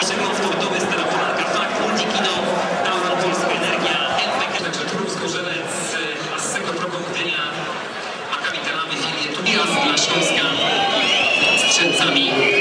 Przegląd sportowy z telefonu Multikino, Tauron Polska Energia, MPK, Królsko Żelec, e, a z tego Prokołtynia, a kapitelami filie Tunias dla Śląska z Strzelcami.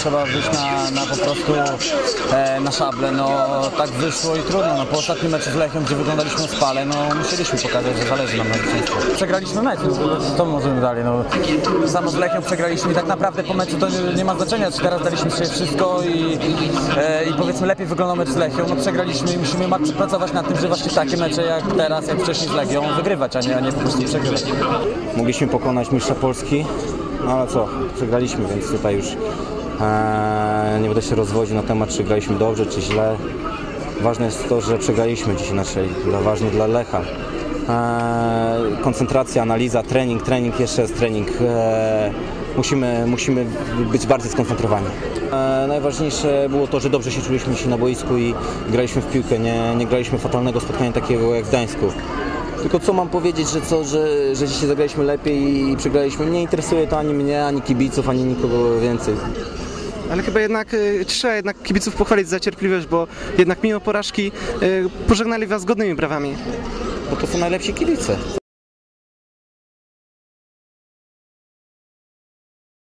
Trzeba wyjść na, na po prostu e, na szable, no tak wyszło i trudno, no po ostatnim meczu z Lechią, gdzie wyglądaliśmy w spale, no musieliśmy pokazać, że zależy nam na zwycięstwie. Przegraliśmy mecz, no, to możemy dalej, no samo z Lechią przegraliśmy i tak naprawdę po meczu to nie, nie ma znaczenia, czy teraz daliśmy sobie wszystko i, e, i powiedzmy lepiej wyglądał mecz z Lechią, no przegraliśmy i musimy pracować nad tym, że właśnie takie mecze jak teraz, jak wcześniej z Legią wygrywać, a nie, a nie po prostu przegrywać. Mogliśmy pokonać mistrza Polski, no ale co, przegraliśmy, więc tutaj już nie będę się rozwodził na temat, czy graliśmy dobrze, czy źle. Ważne jest to, że przegraliśmy dziś inaczej, dla, ważnie dla Lecha. Koncentracja, analiza, trening, trening, jeszcze jest trening. E, musimy, musimy być bardziej skoncentrowani. E, najważniejsze było to, że dobrze się czuliśmy dzisiaj na boisku i graliśmy w piłkę, nie, nie graliśmy fatalnego spotkania takiego jak w Gdańsku. Tylko co mam powiedzieć, że co, że, że dzisiaj zagraliśmy lepiej i przegraliśmy. Nie interesuje to ani mnie, ani kibiców, ani nikogo więcej. Ale chyba jednak y, trzeba jednak kibiców pochwalić za cierpliwość, bo jednak mimo porażki y, pożegnali was godnymi brawami. Bo to są najlepsi kibice.